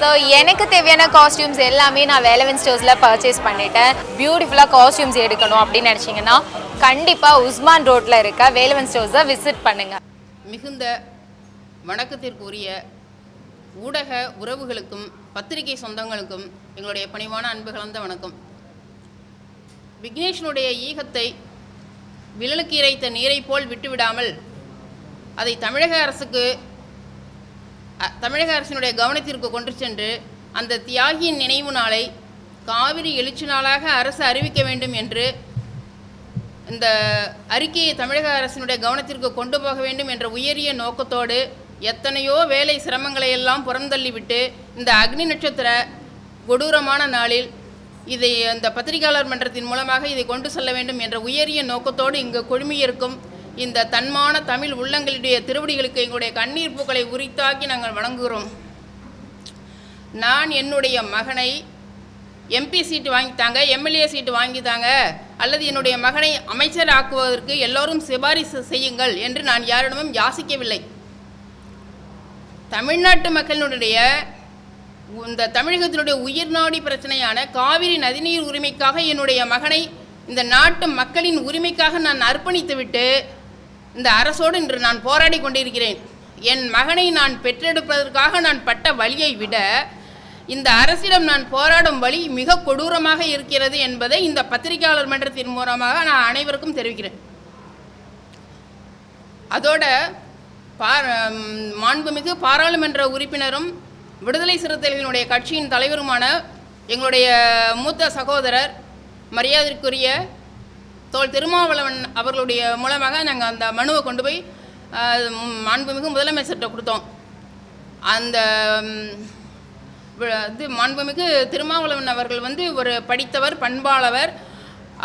So எனக்கு தேவையான costumes எல்லாமே நான் வேலவன் ஸ்டோர்ஸில் பர்ச்சேஸ் பண்ணிட்டேன். பியூட்டிஃபுல்லாக காஸ்டியூம்ஸ் எடுக்கணும் அப்படின்னு நினச்சிங்கன்னா கண்டிப்பாக உஸ்மான் ரோட்டில் இருக்க வேலவன் ஸ்டோர்ஸை விசிட் பண்ணுங்கள் மிகுந்த வணக்கத்திற்குரிய ஊடக உறவுகளுக்கும் பத்திரிகை சொந்தங்களுக்கும் எங்களுடைய பணிவான அன்பு கலந்த வணக்கம். விக்னேஷனுடைய ஈகத்தை விழலுக்கு இறைத்த நீரை போல் விட்டுவிடாமல் அதை தமிழக அரசுக்கு தமிழக அரசினுடைய கவனத்திற்கு கொண்டு சென்று அந்த தியாகியின் நினைவு நாளை காவிரி எழுச்சி நாளாக அரசு அறிவிக்க வேண்டும் என்று இந்த அறிக்கையை தமிழக அரசினுடைய கவனத்திற்கு கொண்டு போக வேண்டும் என்ற உயரிய நோக்கத்தோடு எத்தனையோ வேலை சிரமங்களை எல்லாம் புறந்தள்ளிவிட்டு இந்த அக்னி நட்சத்திர கொடூரமான நாளில் இதை அந்த பத்திரிகையாளர் மன்றத்தின் மூலமாக இதை கொண்டு செல்ல வேண்டும் என்ற உயரிய நோக்கத்தோடு இங்கு குழுமியிருக்கும் இந்த தன்மான தமிழ் உள்ளங்களுடைய திருவடிகளுக்கு எங்களுடைய கண்ணீர் பூக்களை உரித்தாக்கி நாங்கள் வணங்குகிறோம். நான் என்னுடைய மகனை எம்பி சீட்டு வாங்கித்தாங்க எம்எல்ஏ சீட்டு வாங்கித்தாங்க அல்லது என்னுடைய மகனை அமைச்சர் ஆக்குவதற்கு எல்லோரும் சிபாரிசு செய்யுங்கள் என்று நான் யாரிடமும் யாசிக்கவில்லை. தமிழ்நாட்டு மக்களினுடைய இந்த தமிழகத்தினுடைய உயிர்நாடி பிரச்சனையான காவிரி நதிநீர் உரிமைக்காக என்னுடைய மகனை இந்த நாட்டு மக்களின் உரிமைக்காக நான் அர்ப்பணித்துவிட்டு இந்த அரசோடு இன்று நான் போராடி கொண்டிருக்கிறேன். என் மகனை நான் பெற்றெடுப்பதற்காக நான் பட்ட வழியை விட இந்த அரசிடம் நான் போராடும் வழி மிக கொடூரமாக இருக்கிறது என்பதை இந்த பத்திரிகையாளர் மன்றத்தின் மூலமாக நான் அனைவருக்கும் தெரிவிக்கிறேன். அதோட பா மாண்புமிகு பாராளுமன்ற உறுப்பினரும் விடுதலை சிறுத்தைகளினுடைய கட்சியின் தலைவருமான எங்களுடைய மூத்த சகோதரர் மரியாதைக்குரிய தோல் திருமாவளவன் அவர்களுடைய மூலமாக நாங்கள் அந்த மனுவை கொண்டு போய் மாண்புமிகு முதலமைச்சர்கிட்ட கொடுத்தோம். அந்த இது மாண்புமிகு திருமாவளவன் அவர்கள் வந்து ஒரு படித்தவர் பண்பாளவர்.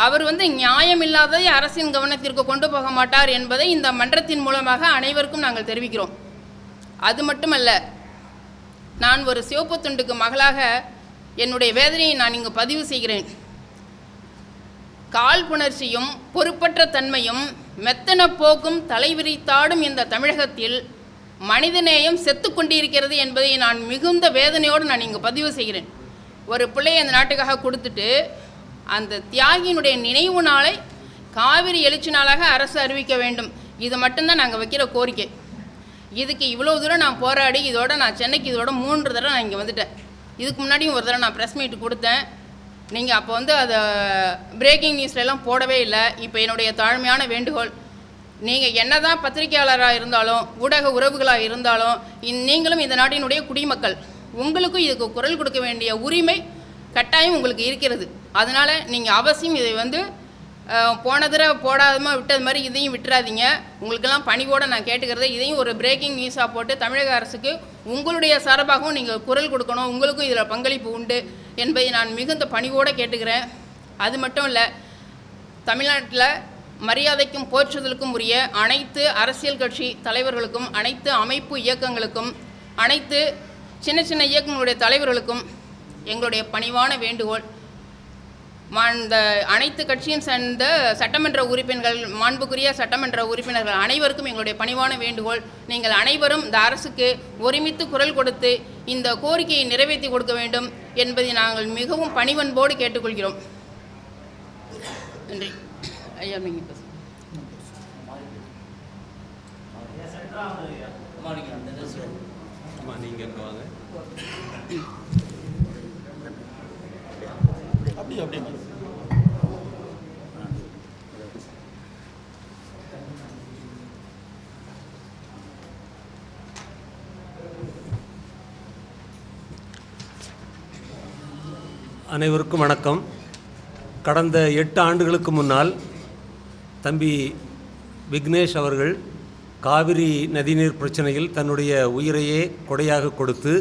அவர் வந்து நியாயமில்லாததை அரசின் கவனத்திற்கு கொண்டு போக மாட்டார் என்பதை இந்த மன்றத்தின் மூலமாக அனைவருக்கும் நாங்கள் தெரிவிக்கிறோம். அது மட்டுமல்ல நான் ஒரு சிவப்பு துண்டுக்கு மகளாக என்னுடைய வேதனையை நான் இங்கு பதிவு செய்கிறேன். காழ்ப்புணர்ச்சியும் பொறுப்பற்ற தன்மையும் மெத்தன போக்கும் தலைவிரித்தாடும் இந்த தமிழகத்தில் மனிதநேயம் செத்து கொண்டிருக்கிறது என்பதை நான் மிகுந்த வேதனையோடு நான் இங்கு பதிவு செய்கிறேன். ஒரு பிள்ளையை அந்த நாட்டுக்காக கொடுத்துட்டு அந்த தியாகியினுடைய நினைவு நாளை காவிரி எழுச்சி நாளாக அரசு அறிவிக்க வேண்டும். இது மட்டும்தான் நாங்கள் வைக்கிற கோரிக்கை. இதுக்கு இவ்வளோ தூரம் நான் போராடி இதோட நான் சென்னைக்கு இதோட மூன்று தடவை நான் இங்கே வந்துட்டேன். இதுக்கு முன்னாடியும் ஒரு தடவை நான் ப்ரெஸ் மீட் கொடுத்தேன். நீங்கள் அப்போ வந்து அதை பிரேக்கிங் நியூஸ்லலாம் போடவே இல்லை. இப்போ என்னுடைய தாழ்மையான வேண்டுகோள் நீங்கள் என்ன தான் பத்திரிகையாளராக இருந்தாலும் ஊடக உறவுகளாக இருந்தாலும் இந்- நீங்களும் இந்த நாட்டினுடைய குடிமக்கள் உங்களுக்கும் இதுக்கு குரல் கொடுக்க வேண்டிய உரிமை கட்டாயம் உங்களுக்கு இருக்கிறது. அதனால் நீங்கள் அவசியம் இதை வந்து போன தடவை போடாதமா விட்டது மாதிரி இதையும் விட்டுறாதீங்க. உங்களுக்கெல்லாம் பணிவோடு நான் கேட்டுக்கிறது இதையும் ஒரு பிரேக்கிங் நியூஸாக போட்டு தமிழக அரசுக்கு உங்களுடைய சார்பாகவும் நீங்கள் குரல் கொடுக்கணும். உங்களுக்கும் இதில் பங்களிப்பு உண்டு. என்பதை நான் மிகுந்த பணிவோடு கேட்டுக்கிறேன். அது மட்டும் இல்லை தமிழ்நாட்டில் மரியாதைக்கும் போற்றுதலுக்கும் உரிய அனைத்து அரசியல் கட்சி தலைவர்களுக்கும் அனைத்து அமைப்பு இயக்கங்களுக்கும் அனைத்து சின்ன சின்ன இயக்கங்களுடைய தலைவர்களுக்கும் எங்களுடைய பணிவான வேண்டுகோள் இந்த அனைத்து கட்சியும் சேர்ந்த சட்டமன்ற உறுப்பினர்கள் மாண்புக்குரிய சட்டமன்ற உறுப்பினர்கள் அனைவருக்கும் எங்களுடைய பணிவான வேண்டுகோள். நீங்கள் அனைவரும் இந்த அரசுக்கு ஒருமித்து குரல் கொடுத்து இந்த கோரிக்கையை நிறைவேற்றி கொடுக்க வேண்டும் என்பதை நாங்கள் மிகவும் பணிவன்போடு கேட்டுக்கொள்கிறோம். நன்றி. ஐயா நீங்கள் நீங்கள் வாங்க. அப்படி அப்படி அனைவருக்கும் வணக்கம். கடந்த எட்டு ஆண்டுகளுக்கு முன்னால் தம்பி விக்னேஷ் அவர்கள் காவிரி நதிநீர் பிரச்சனையில் தன்னுடைய உயிரையே கொடையாக கொடுத்து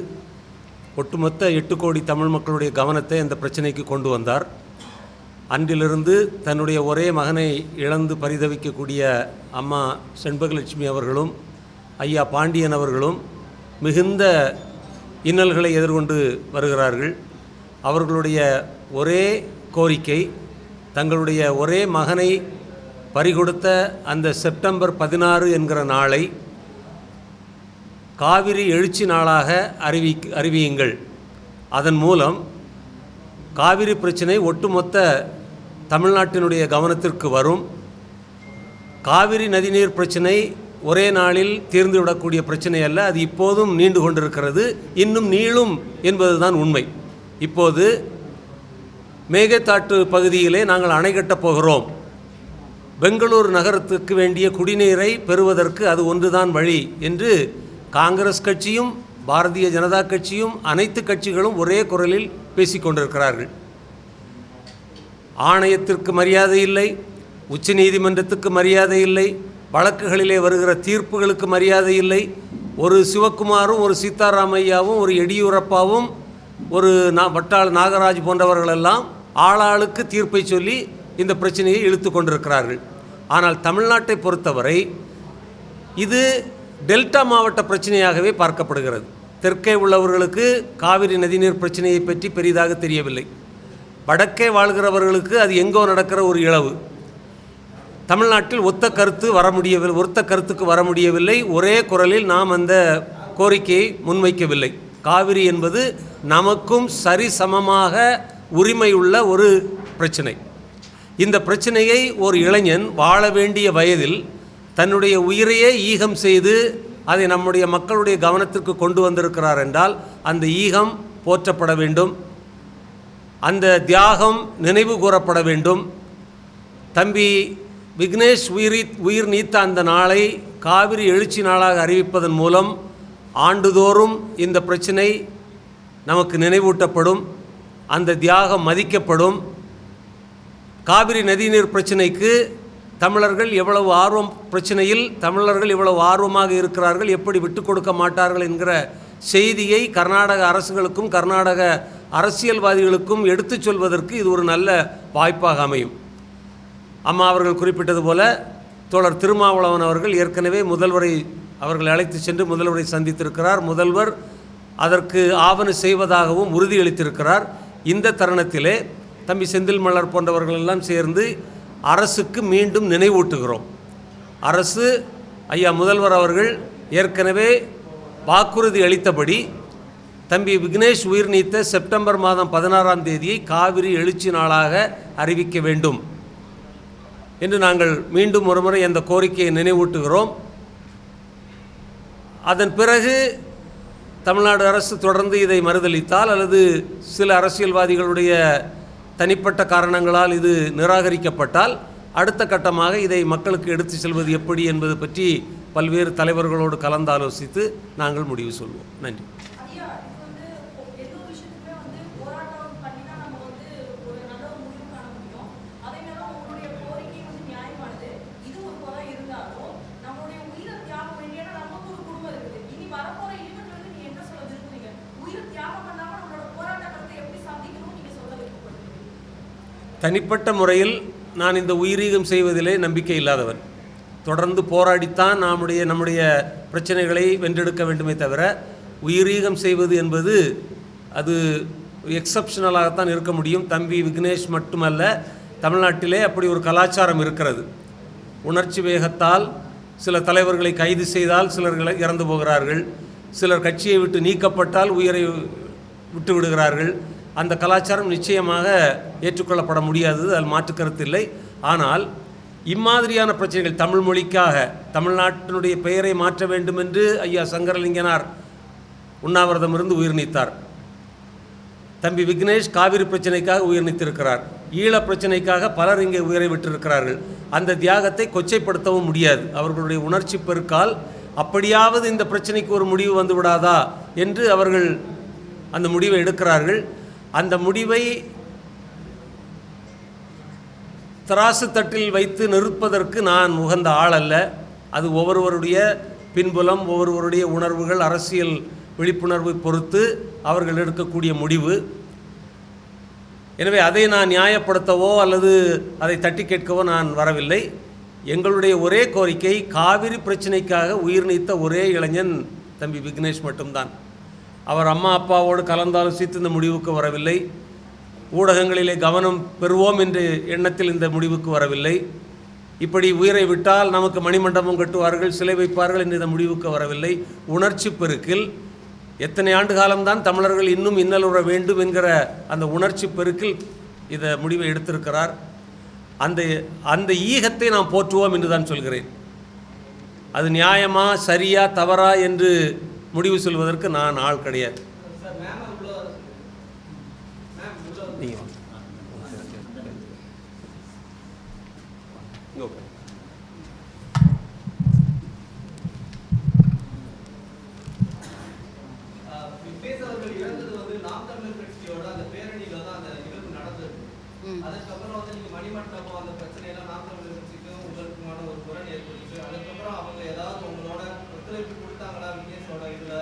ஒட்டுமொத்த எட்டு கோடி தமிழ் மக்களுடைய கவனத்தை அந்த பிரச்சனைக்கு கொண்டு வந்தார். அன்றிலிருந்து தன்னுடைய ஒரே மகனை இழந்து பரிதவிக்கக்கூடிய அம்மா செண்பகலட்சுமி அவர்களும் ஐயா பாண்டியன் அவர்களும் மிகுந்த இன்னல்களை எதிர்கொண்டு வருகிறார்கள். அவர்களுடைய ஒரே கோரிக்கை தங்களுடைய ஒரே மகனை பறிகொடுத்த அந்த செப்டம்பர் பதினாறு என்கிற நாளை காவிரி எழுச்சி நாளாக அறிவி அறிவியுங்கள். அதன் மூலம் காவிரி பிரச்சனை ஒட்டுமொத்த தமிழ்நாட்டினுடைய கவனத்திற்கு வரும். காவிரி நதிநீர் பிரச்சனை ஒரே நாளில் தீர்ந்துவிடக்கூடிய பிரச்சனை அல்ல அது இப்போதும் நீண்டு கொண்டிருக்கிறது. இன்னும் நீளும் என்பதுதான் உண்மை. இப்போது மேகத்தாட்டு பகுதியிலே நாங்கள் அணை கட்டப் போகிறோம். பெங்களூர் நகரத்துக்கு வேண்டிய குடிநீரை பெறுவதற்கு அது ஒன்றுதான் வழி என்று காங்கிரஸ் கட்சியும் பாரதிய ஜனதா கட்சியும் அனைத்து கட்சிகளும் ஒரே குரலில் பேசிக்கொண்டிருக்கிறார்கள் ஆணையத்திற்கு மரியாதை இல்லை உச்சநீதிமன்றத்துக்கு மரியாதை இல்லை வழக்குகளிலே வருகிற தீர்ப்புகளுக்கு மரியாதை இல்லை. ஒரு சிவக்குமாரும் ஒரு சீதாராமையாவும் ஒரு எடியூரப்பாவும் ஒரு நா வட்டாள் நாகராஜ் போன்றவர்களெல்லாம் ஆளாளுக்கு தீர்ப்பை சொல்லி இந்த பிரச்சனையை இழுத்து கொண்டிருக்கிறார்கள். ஆனால் தமிழ்நாட்டை பொறுத்தவரை இது டெல்டா மாவட்ட பிரச்சனையாகவே பார்க்கப்படுகிறது. தெற்கே உள்ளவர்களுக்கு காவிரி நதிநீர் பிரச்சனையை பற்றி பெரிதாக தெரியவில்லை. வடக்கே வாழ்கிறவர்களுக்கு அது எங்கோ நடக்கிற ஒரு இழவு. தமிழ்நாட்டில் ஒத்த கருத்து வர முடியவில்லை ஒத்த கருத்துக்கு வர முடியவில்லை. ஒரே குரலில் நாம் அந்த கோரிக்கையை முன்வைக்கவில்லை. காவிரி என்பது நமக்கும் சரிசமமாக உரிமையுள்ள ஒரு பிரச்சனை. இந்த பிரச்சனையை ஒரு இளைஞன் வாழ வேண்டிய வயதில் தன்னுடைய உயிரையே ஈகம் செய்து அதை நம்முடைய மக்களுடைய கவனத்திற்கு கொண்டு வந்திருக்கிறார் என்றால் அந்த ஈகம் போற்றப்பட வேண்டும். அந்த தியாகம் நினைவு கூறப்பட வேண்டும். தம்பி விக்னேஷ் உயிரி உயிர் நீத்த அந்த நாளை காவிரி எழுச்சி நாளாக அறிவிப்பதன் மூலம் ஆண்டுதோறும் இந்த பிரச்சினை நமக்கு நினைவூட்டப்படும். அந்த தியாகம் மதிக்கப்படும். காவிரி நதிநீர் பிரச்சினைக்கு தமிழர்கள் எவ்வளவு ஆர்வம் பிரச்சனையில் தமிழர்கள் இவ்வளவு ஆர்வமாக இருக்கிறார்கள் எப்படி விட்டு கொடுக்க மாட்டார்கள் என்கிற செய்தியை கர்நாடக அரசுகளுக்கும் கர்நாடக அரசியல்வாதிகளுக்கும் எடுத்துச் சொல்வதற்கு இது ஒரு நல்ல வாய்ப்பாக அமையும். அம்மா அவர்கள் குறிப்பிட்டது போல தோழர் திருமாவளவன் அவர்கள் ஏற்கனவே முதல்வரை அவர்களை அழைத்து சென்று முதல்வரை சந்தித்திருக்கிறார். முதல்வர் அதற்கு ஆவண செய்வதாகவும் உறுதியளித்திருக்கிறார். இந்த தருணத்திலே தம்பி செந்தில் மலர் போன்றவர்கள் எல்லாம் சேர்ந்து அரசுக்கு மீண்டும் நினைவூட்டுகிறோம். அரசு ஐயா முதல்வர் அவர்கள் ஏற்கனவே வாக்குறுதி அளித்தபடி தம்பி விக்னேஷ் உயிர் நீத்த செப்டம்பர் மாதம் பதினாறாம் தேதியை காவிரி எழுச்சி நாளாக அறிவிக்க வேண்டும் என்று நாங்கள் மீண்டும் ஒருமுறை அந்த கோரிக்கையை நினைவூட்டுகிறோம். அதன் பிறகு தமிழ்நாடு அரசு தொடர்ந்து இதை மறுதளித்தால் அல்லது சில அரசியல்வாதிகளுடைய தனிப்பட்ட காரணங்களால் இது நிராகரிக்கப்பட்டால் அடுத்த கட்டமாக இதை மக்களுக்கு எடுத்து செல்வது எப்படி என்பது பற்றி பல்வேறு தலைவர்களோடு கலந்தாலோசித்து நாங்கள் முடிவு சொல்வோம். நன்றி ஐயா இது வந்து எந்த ஒரு விஷயத்துக்குமே வந்து போராட்டம் பண்ணி தான் நம்ம வந்து ஒரு நல்ல ஒரு முடிவு காண முடியும் அதே நேரம் உங்களுடைய கோரிக்கை வந்து நியாயமானது இது ஒரு குறை இருந்தாலும் நம்மளுடைய உயிரை தியாகம் வேண்டிய நமக்கு ஒரு குடும்பம் இருக்குது இனி வரப்போற ஈவெண்ட் வந்து நீங்க என்ன சொல்ல விரும்புறீங்க உயிரை தியாகம் பண்ணாம நம்மளோட போராட்ட கருத்தை எப்படி சந்திக்கணும் நீங்க சொல்ல விருப்பப்படுறீங்க தனிப்பட்ட முறையில் நான் இந்த உயிரீகம் செய்வதிலே நம்பிக்கை இல்லாதவன். தொடர்ந்து போராடித்தான் நம்முடைய நம்முடைய பிரச்சனைகளை வென்றெடுக்க வேண்டுமே தவிர உயிரீகம் செய்வது என்பது அது எக்ஸப்ஷனலாகத்தான் இருக்க முடியும். தம்பி விக்னேஷ் மட்டுமல்ல தமிழ்நாட்டிலே அப்படி ஒரு கலாச்சாரம் இருக்கிறது. உணர்ச்சி வேகத்தால் சில தலைவர்களை கைது செய்தால் சிலர்களை இறந்து போகிறார்கள். சிலர் கட்சியை விட்டு நீக்கப்பட்டால் உயிரை விட்டு விடுகிறார்கள் அந்த கலாச்சாரம் நிச்சயமாக ஏற்றுக்கொள்ளப்பட முடியாதது அதில் மாற்று கருத்து இல்லை. ஆனால் இம்மாதிரியான பிரச்சனைகள் தமிழ் மொழிக்காக தமிழ்நாட்டினுடைய பெயரை மாற்ற வேண்டும் என்று ஐயா சங்கரலிங்கனார் உண்ணாவிரதம் இருந்து உயிர் நீத்தார். தம்பி விக்னேஷ் காவிரி பிரச்சனைக்காக உயிர் நீத்திருக்கிறார். ஈழ பிரச்சனைக்காக பலர் இங்கே உயிரை விட்டிருக்கிறார்கள். அந்த தியாகத்தை கொச்சைப்படுத்தவும் முடியாது. அவர்களுடைய உணர்ச்சி பெருக்கால் அப்படியாவது இந்த பிரச்சனைக்கு ஒரு முடிவு வந்து விடாதா என்று அவர்கள் அந்த முடிவை எடுக்கிறார்கள். அந்த முடிவை தராசு தட்டில் வைத்து நிறுப்பதற்கு நான் உகந்த ஆள் அல்ல. அது ஒவ்வொருவருடைய பின்புலம் ஒவ்வொருவருடைய உணர்வுகள் அரசியல் விழிப்புணர்வை பொறுத்து அவர்கள் எடுக்கக்கூடிய முடிவு. எனவே அதை நான் நியாயப்படுத்தவோ அல்லது அதை தட்டி கேட்கவோ நான் வரவில்லை. எங்களுடைய ஒரே கோரிக்கை காவிரி பிரச்சனைக்காக உயிர் நீத்த ஒரே இளைஞன் தம்பி விக்னேஷ் மட்டும்தான். அவர் அம்மா அப்பாவோடு கலந்தாலோசித்து இந்த முடிவுக்கு வரவில்லை. ஊடகங்களிலே கவனம் பெறுவோம் என்ற எண்ணத்தில் இந்த முடிவுக்கு வரவில்லை. இப்படி உயிரை விட்டால் நமக்கு மணிமண்டபம் கட்டுவார்கள் சிலை வைப்பார்கள் என்ற இந்த முடிவுக்கு வரவில்லை. உணர்ச்சி பெருக்கில் எத்தனை ஆண்டு காலம்தான் தமிழர்கள் இன்னும் இன்னலுற வேண்டும் என்கிற அந்த உணர்ச்சி பெருக்கில் இதை முடிவை எடுத்திருக்கிறார். அந்த அந்த ஈகத்தை நாம் போற்றுவோம் என்று தான் சொல்கிறேன். அது நியாயமா சரியா தவறா என்று முடிவு சொல்வதற்கு நான் ஆள் கிடையாது நீங்க வாங்க. இங்க உட்காருங்க. விக்னேஷ் அவர்கள் இறந்தது வந்து நாம் தமிழர் கட்சியோட அந்த பேரணியில தான் அந்த நிகழ்வு நடந்தது அதுக்கப்புறம் வந்து நீங்க மணிமண்டபம் அந்த பிரச்சனையெல்லாம் நாம் தமிழர் கட்சிக்கும் உங்களுக்குமான ஒரு குரல் ஏற்பட்டுச்சு அதுக்கப்புறம் அவங்க ஏதாவது உங்களோட ஒத்துழைப்பு கொடுத்தாங்களா விக்னேஷோட இதுல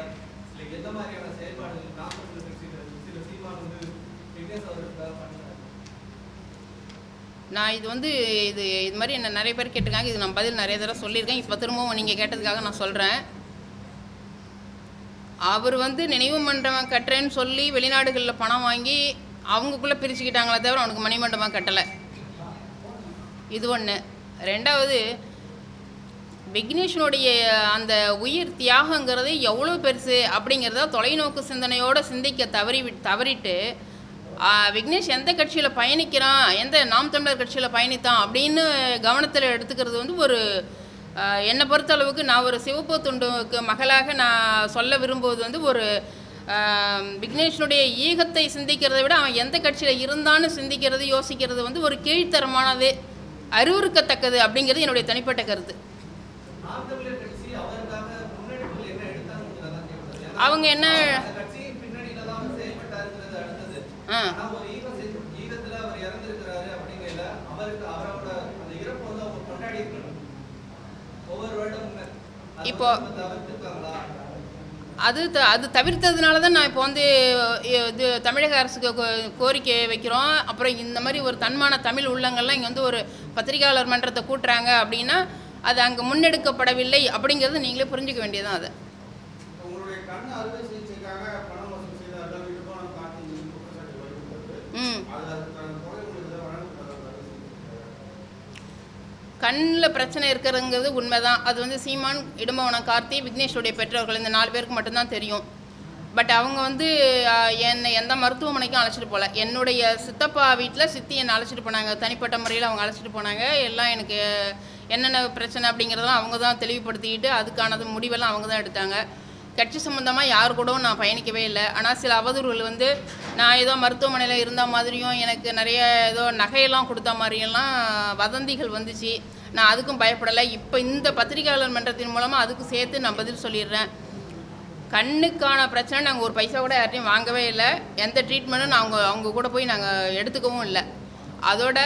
இல்ல எந்த மாதிரியான செயல்பாடுகள் நாம் சில சீமான் வந்து விக்னேஷ் அவர்களுக்காக பண்ணாங்க நான் இது வந்து இது இது மாதிரி என்ன நிறைய பேர் கேட்டிருக்காங்க. இது நான் பதில் நிறைய தடவை சொல்லியிருக்கேன். இப்போ திரும்பவும் நீங்கள் கேட்டதுக்காக நான் சொல்கிறேன் அவர் வந்து நினைவு மண்டபம் கட்டுறேன்னு சொல்லி வெளிநாடுகளில் பணம் வாங்கி அவங்களுக்குள்ளே பிரிச்சுக்கிட்டாங்களே தவிர அவனுக்கு மணிமண்டபம் கட்டலை. இது ஒன்று ரெண்டாவது விக்னேஷனுடைய அந்த உயிர் தியாகங்கிறது எவ்வளோ பெருசு அப்படிங்கிறத தொலைநோக்கு சிந்தனையோடு சிந்திக்க தவறி தவறிட்டு விக்னேஷ் எந்த கட்சியில் பயணிக்கிறான்? எந்த நாம் தமிழர் கட்சியில் பயணித்தான்? அப்படின்னு கவனத்தில் எடுத்துக்கிறது வந்து ஒரு என்னை பொறுத்த அளவுக்கு நான் ஒரு சிவப்பு துண்டுக்கு மகளாக நான் சொல்ல விரும்புவது வந்து ஒரு விக்னேஷனுடைய ஈகத்தை சிந்திக்கிறதை விட அவன் எந்த கட்சியில் இருந்தான்னு சிந்திக்கிறது யோசிக்கிறது வந்து ஒரு கீழ்த்தரமானது அறிவுறுக்கத்தக்கது அப்படிங்கிறது என்னுடைய தனிப்பட்ட கருத்து. அவங்க என்ன இப்போ- அது த அது தவிர்த்ததுனால தான் நான் இப்போ வந்து இது தமிழக அரசுக்கு கோரிக்கை வைக்கிறோம். அப்புறம் இந்த மாதிரி ஒரு தன்மான தமிழ் உள்ளங்கள்லாம் இங்கே வந்து ஒரு பத்திரிகையாளர் மன்றத்தை கூட்டுறாங்க அப்படின்னா அது அங்கே முன்னெடுக்கப்படவில்லை அப்படிங்கிறது நீங்களே புரிஞ்சுக்க வேண்டியதான் அதை. கண்ணில் பிரச்சனை இருக்கிறதுங்கிறது உண்மைதான். அது வந்து சீமான் இடும்பவனம் கார்த்தி விக்னேஷோடைய பெற்றோர்கள் இந்த நாலு பேருக்கு மட்டும்தான் தெரியும். பட் அவங்க வந்து என்னை எந்த மருத்துவமனைக்கும் அழைச்சிட்டு போகல என்னுடைய சித்தப்பா வீட்டில் சித்தி என்னை அழைச்சிட்டு போனாங்க. தனிப்பட்ட முறையில் அவங்க அழைச்சிட்டு போனாங்க. எல்லாம் எனக்கு என்னென்ன பிரச்சனை அப்படிங்கிறதெல்லாம் அவங்க தான் தெளிவுபடுத்திக்கிட்டு அதுக்கானது முடிவெல்லாம் அவங்க தான் எடுத்தாங்க. கட்சி சம்மந்தமாக யார் கூடவும் நான் பயணிக்கவே இல்லை. ஆனால் சில அவதூறுகள் வந்து நான் ஏதோ மருத்துவமனையில் இருந்த மாதிரியும் எனக்கு நிறைய ஏதோ நகையெல்லாம் கொடுத்த மாதிரியெல்லாம் வதந்திகள் வந்துச்சு. நான் அதுக்கும் பயப்படலை. இப்போ இந்த பத்திரிகையாளர் மன்றத்தின் மூலமாக அதுக்கு சேர்த்து நான் பதில் சொல்லிடுறேன். கண்ணுக்கான பிரச்சனை நாங்கள் ஒரு பைசா கூட யார்ட்டையும் வாங்கவே இல்லை. எந்த ட்ரீட்மெண்ட்டும் நான் அவங்க அவங்க கூட போய் நாங்கள் எடுத்துக்கவும் இல்லை. அதோட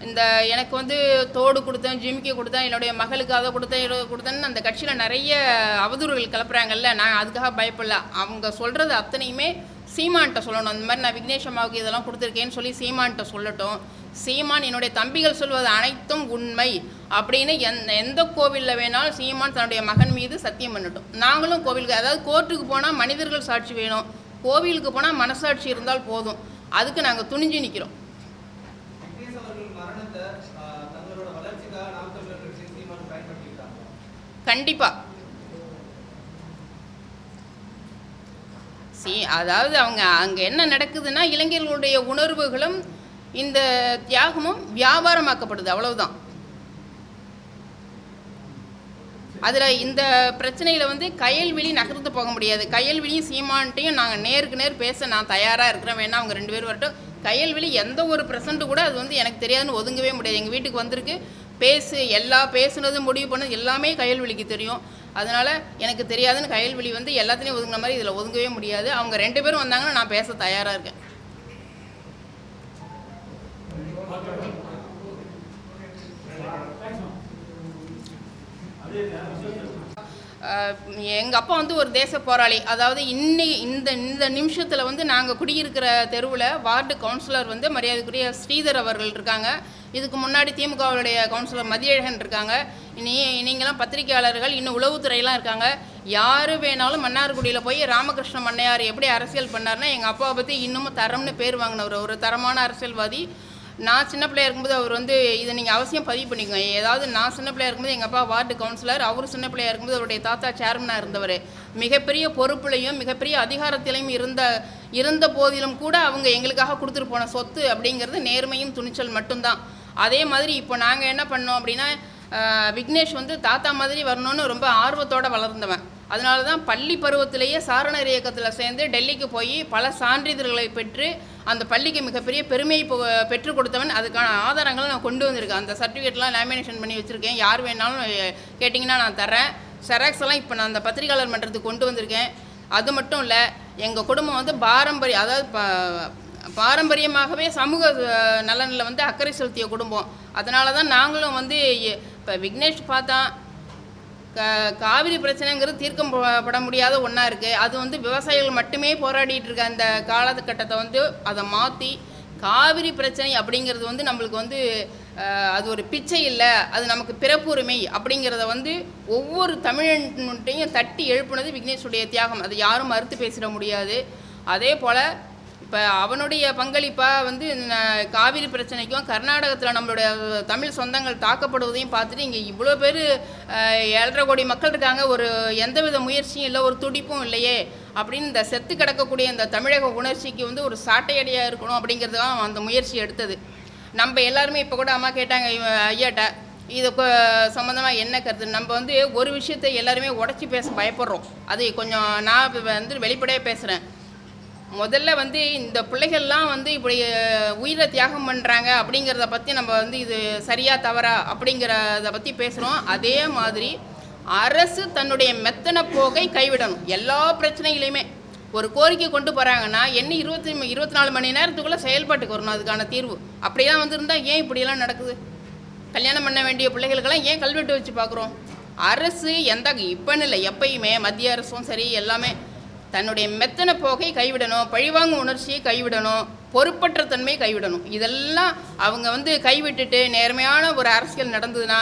இந்த எனக்கு வந்து தோடு கொடுத்தேன் ஜிமிக்கி கொடுத்தேன் என்னுடைய மகளுக்கு அதை கொடுத்தேன் இதை கொடுத்தேன்னு அந்த கட்சியில் நிறைய அவதூறுகள் கிளப்புறாங்கல்ல நான் அதுக்காக பயப்படல. அவங்க சொல்கிறது அத்தனையுமே சீமான்கிட்ட சொல்லணும். அந்த மாதிரி நான் விக்னேஷ் அம்மாவுக்கு இதெல்லாம் கொடுத்துருக்கேன்னு சொல்லி சீமான்கிட்ட சொல்லட்டும். சீமான் என்னுடைய தம்பிகள் சொல்வது அனைத்தும் உண்மை அப்படின்னு எந்த எந்த கோவிலில் வேணாலும் சீமான் தன்னுடைய மகன் மீது சத்தியம் பண்ணட்டும். நாங்களும் கோவிலுக்கு அதாவது கோர்ட்டுக்கு போனால் மனிதர்கள் சாட்சி வேணும். கோவிலுக்கு போனால் மனசாட்சி இருந்தால் போதும். அதுக்கு நாங்கள் துணிஞ்சு நிற்கிறோம் விக்னேஷ் அவர்கள் மரணத்தை ஆஹ், தங்களோட வளர்ச்சிக்காக நாம் தமிழர் கட்சி சீமான் பயன்படுத்திக்கிட்டாங்க கண்டிப்பாக சி அதாவது அவங்க அங்கே என்ன நடக்குதுன்னா இளைஞர்களுடைய உணர்வுகளும் இந்த தியாகமும் வியாபாரமாக்கப்படுது அவ்வளவுதான். அதில் இந்த பிரச்சனையில் வந்து கயல்விழி நகர்ந்து போக முடியாது. கயல்விழியும் சீமான்ட்டையும் நாங்கள் நேருக்கு நேர் பேச நான் தயாராக இருக்கிறேன் வேணா அவங்க ரெண்டு பேரும் வரட்டும். கயல்விழி எந்த ஒரு பிரசண்ட்டு கூட அது வந்து எனக்கு தெரியாதுன்னு ஒதுங்கவே முடியாது. எங்கள் வீட்டுக்கு வந்திருக்கு. பேசு எல்லா பேசுனதும் முடிவு பண்ணது எல்லாமே கையல்வெளிக்கு தெரியும். அதனால் எனக்கு தெரியாதுன்னு கையல்வெளி வந்து எல்லாத்துலேயும் ஒதுங்கின மாதிரி இதில் ஒதுங்கவே முடியாது. அவங்க ரெண்டு பேரும் வந்தாங்கன்னா நான் பேச தயாராக இருக்கேன். எங்கள் அப்பா வந்து ஒரு தேச போராளி. அதாவது இன்னி இந்த இந்த நிமிஷத்தில் வந்து நாங்கள் குடியிருக்கிற தெருவில் வார்டு கவுன்சிலர் வந்து மரியாதைக்குரிய ஸ்ரீதர் அவர்கள் இருக்காங்க. இதுக்கு முன்னாடி திமுகவுடைய கவுன்சிலர் மதியழகன் இருக்காங்க. இனி நீங்களாம் பத்திரிகையாளர்கள் இன்னும் உளவுத்துறையெல்லாம் இருக்காங்க. யார் வேணாலும் மன்னார்குடியில் போய் ராமகிருஷ்ண மன்னையார் எப்படி அரசியல் பண்ணார்னா எங்கள் அப்பாவை பற்றி இன்னமும் தரம்னு பேர் வாங்கினவர். ஒரு தரமான அரசியல்வாதி. நான் சின்ன பிள்ளையா இருக்கும்போது அவர் வந்து இதை நீங்கள் அவசியம் பதிவு பண்ணிக்கோங்க. ஏதாவது நான் சின்ன பிள்ளையா இருக்கும்போது எங்கள் அப்பா வார்டு கவுன்சிலர் அவர் சின்ன பிள்ளையா இருக்கும்போது அவருடைய தாத்தா சேர்மனாக இருந்தவர். மிகப்பெரிய பொறுப்புலையும் மிகப்பெரிய அதிகாரத்திலையும் இருந்த இருந்த போதிலும் கூட அவங்க எங்களுக்காக கொடுத்துட்டு போன சொத்து அப்படிங்கிறது நேர்மையும் துணிச்சல் மட்டும்தான். அதே மாதிரி இப்போ நாங்கள் என்ன பண்ணோம் அப்படின்னா விக்னேஷ் வந்து தாத்தா மாதிரி வரணும்னு ரொம்ப ஆர்வத்தோடு வளர்ந்தவன். அதனால தான் பள்ளி பருவத்திலேயே சாரணர் இயக்கத்தில் சேர்ந்து டெல்லிக்கு போய் பல சான்றிதழ்களை பெற்று அந்த பள்ளிக்கு மிகப்பெரிய பெருமையை பெற்றுக் கொடுத்தவன் அதுக்கான ஆதாரங்களை நான் கொண்டு வந்திருக்கேன். அந்த சர்டிஃபிகேட்லாம் லேமினேஷன் பண்ணி வச்சுருக்கேன். யார் வேணாலும் கேட்டிங்கன்னா நான் தரேன் செராக்ஸ் எல்லாம் இப்போ நான் அந்த பத்திரிகையாளர் மன்றத்துக்கு கொண்டு வந்திருக்கேன். அது மட்டும் இல்லை எங்கள் குடும்பம் வந்து பாரம்பரிய அதாவது ப பாரம்பரியமாகவே சமூக நலனில் வந்து அக்கறை செலுத்திய குடும்பம். அதனால தான் நாங்களும் வந்து இப்போ விக்னேஷ் பார்த்தா க காவிரி பிரச்சனைங்கிறது தீர்க்கம் பட முடியாத ஒன்றா இருக்குது அது வந்து விவசாயிகள் மட்டுமே போராடிட்டு இருக்க அந்த காலகட்டத்தை வந்து அதை மாற்றி காவிரி பிரச்சனை அப்படிங்கிறது வந்து நம்மளுக்கு வந்து அது ஒரு பிச்சை இல்லை. அது நமக்கு பிறப்புரிமை அப்படிங்கிறத வந்து ஒவ்வொரு தமிழன்ட்டையும் தட்டி எழுப்புனது விக்னேஷுடைய தியாகம். அது யாரும் மறுத்து பேசிட முடியாது. அதே போல் இப்போ அவனுடைய பங்களிப்பாக வந்து காவிரி பிரச்சனைக்கும் கர்நாடகத்தில் நம்மளுடைய தமிழ் சொந்தங்கள் தாக்கப்படுவதையும் பார்த்துட்டு இங்கே இவ்வளோ பேர் ஏழரை கோடி மக்கள் இருக்காங்க. ஒரு எந்தவித முயற்சியும் இல்லை ஒரு துடிப்பும் இல்லையே. அப்படின்னு இந்த செத்து கிடக்கக்கூடிய இந்த தமிழக உணர்ச்சிக்கு வந்து ஒரு சாட்டையடியாக இருக்கணும் அப்படிங்கிறது தான் அந்த முயற்சி எடுத்தது. நம்ம எல்லாருமே இப்போ கூட அம்மா கேட்டாங்க இவன் ஐயாட்ட இது சம்மந்தமாக என்ன கருத்து? நம்ம வந்து ஒரு விஷயத்தை எல்லாருமே உடச்சி பேச பயப்படுறோம். அது கொஞ்சம் நான் வந்து வெளிப்படையாக பேசுகிறேன் முதல்ல வந்து இந்த பிள்ளைகள்லாம் வந்து இப்படி உயிரை தியாகம் பண்ணுறாங்க அப்படிங்கிறத பற்றி நம்ம வந்து இது சரியா தவறா அப்படிங்கிறத பற்றி பேசுகிறோம் அதே மாதிரி அரசு தன்னுடைய மெத்தன போக்கை கைவிடணும் எல்லா பிரச்சனைகளையுமே ஒரு கோரிக்கை கொண்டு போகிறாங்கன்னா என்ன இருபத்தி இருபத்தி நாலு மணி நேரத்துக்குள்ளே செயல்பாட்டுக்கு வரணும் அதுக்கான தீர்வு. அப்படியெல்லாம் வந்திருந்தா ஏன் இப்படியெல்லாம் நடக்குது? கல்யாணம் பண்ண வேண்டிய பிள்ளைகளுக்கெல்லாம் ஏன் கல்வெட்டு வச்சு பார்க்குறோம் அரசு எந்த இப்போன்னு இல்லை எப்பயுமே மத்திய அரசும் சரி எல்லாமே தன்னுடைய மெத்தன போக்கை கைவிடணும் பழிவாங்கும் உணர்ச்சியை கைவிடணும் பொறுப்பற்ற தன்மையை கைவிடணும். இதெல்லாம் அவங்க வந்து கைவிட்டுட்டு நேர்மையான ஒரு அரசியல் நடந்ததுன்னா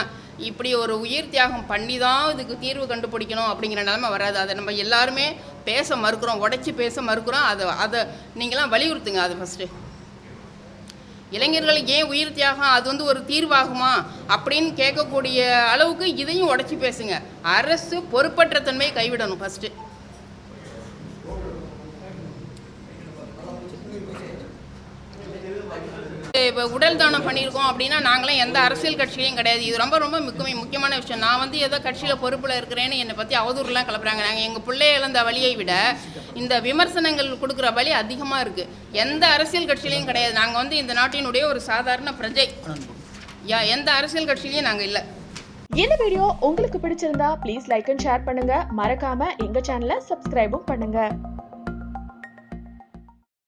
இப்படி ஒரு உயிர் தியாகம் பண்ணி தான் இதுக்கு தீர்வு கண்டுபிடிக்கணும் அப்படிங்கிற நிலைமை வராது. அதை நம்ம எல்லாருமே பேச மறுக்கிறோம் உடச்சி பேச மறுக்கிறோம். அதை அதை நீங்களாம் வலியுறுத்துங்க அது ஃபஸ்ட்டு இளைஞர்களுக்கு ஏன் உயிர் தியாகம் அது வந்து ஒரு தீர்வாகுமா அப்படின்னு கேட்கக்கூடிய அளவுக்கு இதையும் உடச்சி பேசுங்க. அரசு பொறுப்பற்ற தன்மையை கைவிடணும் ஃபஸ்ட்டு இப்போ உடல் தானம் பண்ணியிருக்கோம் அப்படின்னா நாங்களாம் எந்த அரசியல் கட்சியிலையும் கிடையாது. இது ரொம்ப ரொம்ப முக்கிய முக்கியமான விஷயம். நான் வந்து ஏதோ கட்சியில் பொறுப்பில் இருக்கிறேன்னு என்னை பற்றி அவதூறுலாம் கிளப்புறாங்க நாங்கள் எங்கள் பிள்ளை இழந்த வழியை விட இந்த விமர்சனங்கள் கொடுக்குற வழி அதிகமாக இருக்குது எந்த அரசியல் கட்சியிலையும் கிடையாது. நாங்கள் வந்து இந்த நாட்டினுடைய ஒரு சாதாரண பிரஜை. யா எந்த அரசியல் கட்சியிலையும் நாங்கள் இல்லை. இந்த வீடியோ உங்களுக்கு பிடிச்சிருந்தா ப்ளீஸ் லைக் அண்ட் ஷேர் பண்ணுங்க. மறக்காம எங்க சேனலை சப்ஸ்கிரைபும் பண்ணுங்க.